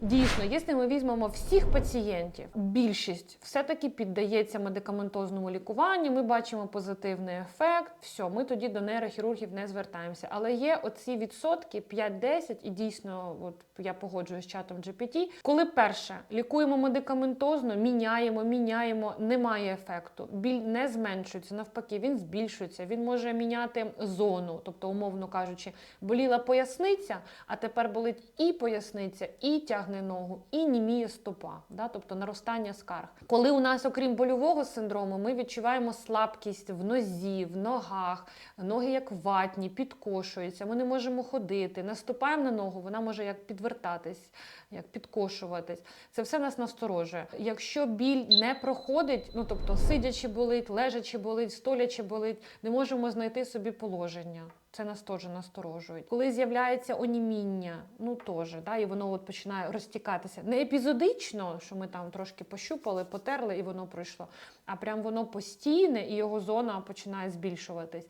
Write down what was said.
Дійсно, якщо ми візьмемо всіх пацієнтів, більшість все-таки піддається медикаментозному лікуванню. Ми бачимо позитивний ефект. Все, ми тоді до нейрохірургів не звертаємося. Але є оці відсотки 5-10, і дійсно, от я погоджуюсь з чатом GPT, коли перше лікуємо медикаментозно, міняємо, міняємо, немає ефекту. Біль не зменшується, навпаки, він збільшується. Він може міняти зону, тобто, умовно кажучи, боліла поясниця, а тепер болить і поясниця, і тягне ногу, і німіє стопа, да? тобто наростання скарг. Коли у нас, окрім больового синдрому, ми відчуваємо слабкість в нозі, в ногах, ноги як ватні, підкошуються, ми не можемо ходити, наступаємо на ногу, вона може як підвертатись, як підкошуватись. Це все нас насторожує. Якщо біль не проходить, ну тобто сидячи болить, лежачи болить, столячи болить, не можемо знайти собі положення. Це нас теж насторожує. Коли з'являється оніміння, ну теж, да, і воно от починає розтікатися. Не епізодично, що ми там трошки пощупали, потерли і воно пройшло, а прям воно постійне і його зона починає збільшуватись.